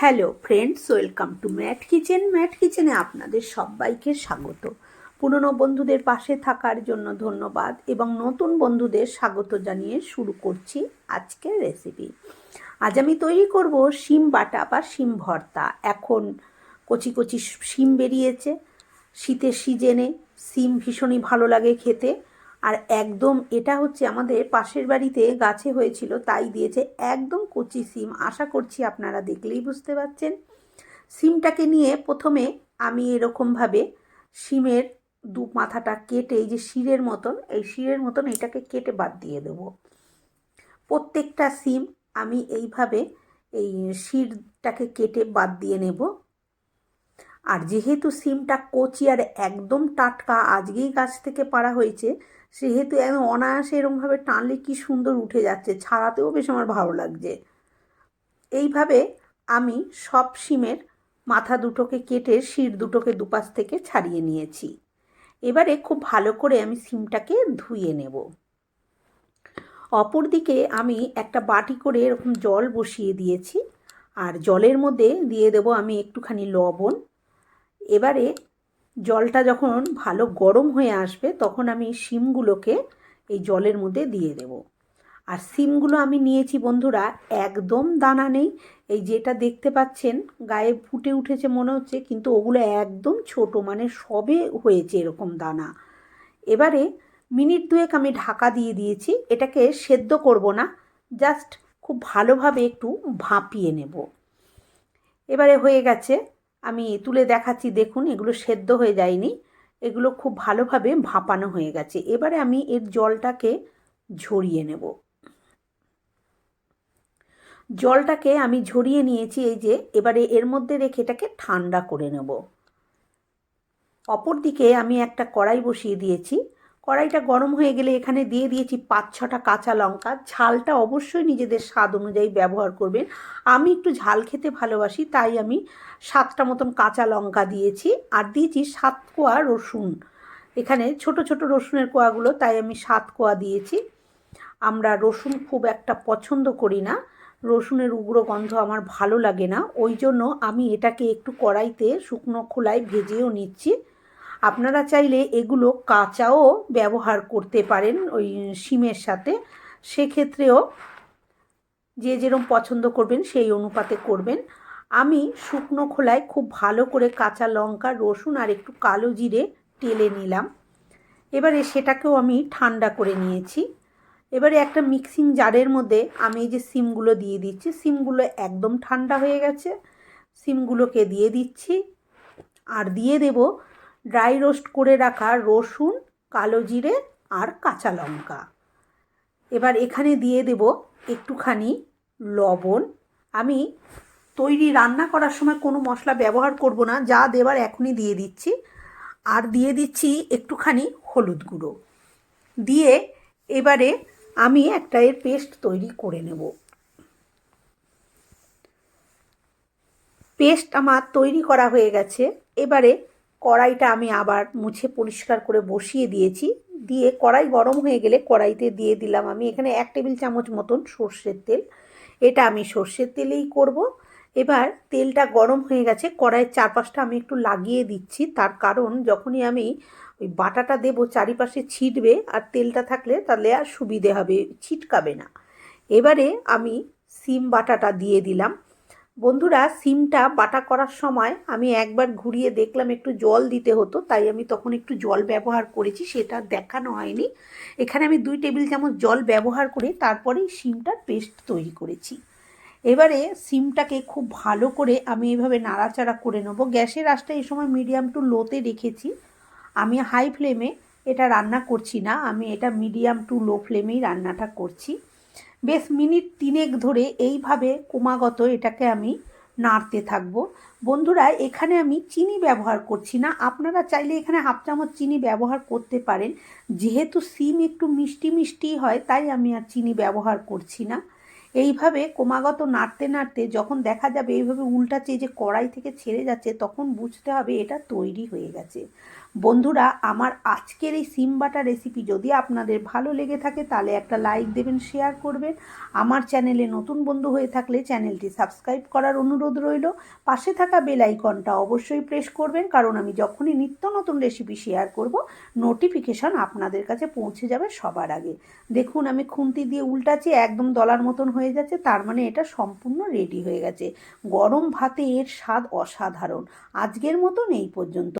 Hello friends welcome to Mat Kitchen Mat কিচেনে আপনাদের সবাইকে স্বাগত। পুরনো বন্ধুদের পাশে থাকার জন্য ধন্যবাদ এবং নতুন বন্ধুদের স্বাগত জানিয়ে শুরু করছি আজকের রেসিপি আজ আমি তৈরি করব শিম বাটা বা শিম ভর্তা। এখন কচি কচি শিম বেরিয়েছে। শীতের সিজনে শিম ভীষণই ভালো লাগে খেতে। আর একদম এটা হচ্ছে আমাদের পাশের বাড়িতে গাছে হয়েছিল, তাই দিয়েছে একদম কচি সিম। আশা করছি আপনারা দেখলেই বুঝতে পারছেন। সিমটাকে নিয়ে প্রথমে আমি এরকমভাবে সিমের দু মাথাটা কেটে, এই যে শিরের মতন, এই শিরের মতন এটাকে কেটে বাদ দিয়ে দেবো। প্রত্যেকটা সিম আমি এইভাবে এই শিরটাকে কেটে বাদ দিয়ে নেব। আর যেহেতু সিমটা কচি আর একদম টাটকা, আজকেই গাছ থেকে পাড়া হয়েছে সেহেতু একদম অনায়াসে এরমভাবে টানলে কি সুন্দর উঠে যাচ্ছে, ছাড়াতেও বেশ আমার ভালো লাগছে। এইভাবে আমি সব সিমের মাথা দুটোকে কেটে শির দুটোকে দুপাশ থেকে ছাড়িয়ে নিয়েছি। এবারে খুব ভালো করে আমি সিমটাকে ধুয়ে নেব। অপরদিকে আমি একটা বাটি করে এরকম জল বসিয়ে দিয়েছি, আর জলের মধ্যে দিয়ে দেব আমি একটুখানি লবণ। এবারে জলটা যখন ভালো গরম হয়ে আসবে, তখন আমি শিমগুলোকে এই জলের মধ্যে দিয়ে দেব। আর সিমগুলো আমি নিয়েছি বন্ধুরা, একদম দানা নেই। এই যেটা দেখতে পাচ্ছেন, গায়ে ফুটে উঠেছে মনে হচ্ছে, কিন্তু ওগুলো একদম ছোট মানে সবে হয়েছে এরকম দানা। এবারে মিনিট দুয়েক আমি ঢাকা দিয়ে দিয়েছি, এটাকে সেদ্ধ করব না, জাস্ট খুব ভালোভাবে একটু ভাপিয়ে নেব। এবারে হয়ে গেছে আমি তুলে দেখাচ্ছি, দেখুন, এগুলো সেদ্ধ হয়ে যায়নি। এগুলো খুব ভালোভাবে ভাপানো হয়ে গেছে। এবারে আমি এর জলটাকে ঝরিয়ে নেব। জলটাকে আমি ঝরিয়ে নিয়েছি এই যে, এবারে এর মধ্যে রেখে এটাকে ঠান্ডা করে নেব। অপরদিকে আমি একটা কড়াই বসিয়ে দিয়েছি। কড়াইটা গরম হয়ে গেলে এখানে দিয়ে দিয়েছি পাঁচ ছটা কাঁচা লঙ্কা। ঝালটা অবশ্যই নিজেদের স্বাদ অনুযায়ী ব্যবহার করবেন। আমি একটু ঝাল খেতে ভালোবাসি, তাই আমি সাতটা মতন কাঁচা লঙ্কা দিয়েছি আর দিয়েছি সাত কোয়া রসুন। এখানে ছোট ছোট রসুনের কোয়াগুলো, তাই আমি সাত কোয়া দিয়েছি। আমরা রসুন খুব একটা পছন্দ করি না। রসুনের উগ্র গন্ধ আমার ভালো লাগে না। ওই জন্য আমি এটাকে একটু কড়াইতে শুকনো খোলায় ভেজেও নিচ্ছি। আপনারা চাইলে এগুলো কাঁচাও ব্যবহার করতে পারেন ওই শিমের সাথে। সেক্ষেত্রেও যে যেরকম পছন্দ করবেন সেই অনুপাতে করবেন। আমি শুকনো খোলায় খুব ভালো করে কাঁচা লঙ্কা, রসুন আর একটু কালো জিরে টেলে নিলাম। এবারে সেটাকেও আমি ঠান্ডা করে নিয়েছি। এবারে একটা মিক্সিং জারের মধ্যে আমি এই যে সিমগুলো দিয়ে দিচ্ছি, সিমগুলো একদম ঠান্ডা হয়ে গেছে। সিমগুলোকে দিয়ে দিচ্ছি আর দিয়ে দেব ড্রাই রোস্ট করে রাখা রসুন, কালো জিরে আর কাঁচা লঙ্কা। এবার এখানে দিয়ে দেব একটুখানি লবণ। আমি তৈরি রান্না করার সময় কোনো মশলা ব্যবহার করব না, যা দেবার এখনই দিয়ে দিচ্ছি। আর দিয়ে দিচ্ছি একটুখানি হলুদ গুঁড়ো। দিয়ে এবারে আমি একটা এর পেস্ট তৈরি করে নেব। পেস্ট আমার তৈরি করা হয়ে গেছে। এবারে কড়াইটা আমি আবার মুছে পরিষ্কার করে বসিয়ে দিয়েছি। দিয়ে কড়াই গরম হয়ে গেলে কড়াইতে দিয়ে দিলাম আমি এখানে এক টেবিল চামচ মতন সর্ষের তেল। এটা আমি সর্ষের তেলেই করব। এবার তেলটা গরম হয়ে গেছে, কড়াইয়ের চারপাশটা আমি একটু লাগিয়ে দিচ্ছি। তার কারণ যখনই আমি ওই বাটাটা দেবো, চারিপাশে ছিটবে আর তেলটা থাকলে তাহলে আর সুবিধে হবে, ছিটকাবে না। এবারে আমি সিম বাটাটা দিয়ে দিলাম। বন্ধুরা, সিমটা বাটা করার সময় আমি একবার ঘুরিয়ে দেখলাম, একটু জল দিতে হতো, তাই আমি তখন একটু জল ব্যবহার করেছি, সেটা দেখানো হয়নি। এখানে আমি দুই টেবিল চামচ জল ব্যবহার করে তারপরেই সিমটার পেস্ট তৈরি করেছি। এবারে সিমটাকে খুব ভালো করে আমি এভাবে নাড়াচাড়া করে নেব। গ্যাসের আঁচটা এই সময় মিডিয়াম টু লোতে রেখেছি। আমি হাই ফ্লেমে এটা রান্না করছি না, আমি এটা মিডিয়াম টু লো ফ্লেমেই রান্নাটা করছি। বেশ মিনিট তিনেক ধরে এইভাবে ক্রমাগত এটাকে আমি নাড়তে থাকব। বন্ধুরা, এখানে আমি চিনি ব্যবহার করছি না। আপনারা চাইলে এখানে হাফ চামচ চিনি ব্যবহার করতে পারেন। যেহেতু সিম একটু মিষ্টি মিষ্টি হয়, তাই আমি আর চিনি ব্যবহার করছি না। এইভাবে ক্রমাগত নাড়তে নাড়তে যখন দেখা যাবে এইভাবে উল্টাচ্ছে যে কড়াই থেকে ছেড়ে যাচ্ছে, তখন বুঝতে হবে এটা তৈরি হয়ে গেছে। বন্ধুরা, আমার আজকের এই সিম বাটা রেসিপি যদি আপনাদের ভালো লেগে থাকে, তাহলে একটা লাইক দেবেন শেয়ার করবেন। আমার চ্যানেলে নতুন বন্ধু হয়ে থাকলে চ্যানেলটি সাবস্ক্রাইব করার অনুরোধ রইল। পাশে থাকা বেল আইকনটা অবশ্যই প্রেস করবেন, কারণ আমি যখনই নিত্য নতুন রেসিপি শেয়ার করব নোটিফিকেশন আপনাদের কাছে পৌঁছে যাবে সবার আগে। দেখুন, আমি খুন্তি দিয়ে উল্টাচ্ছি, একদম দলার মতন হয়ে যাচ্ছে, তার মানে এটা সম্পূর্ণ রেডি হয়ে গেছে। গরম ভাতে এর স্বাদ অসাধারণ। আজকের মতন এই পর্যন্ত।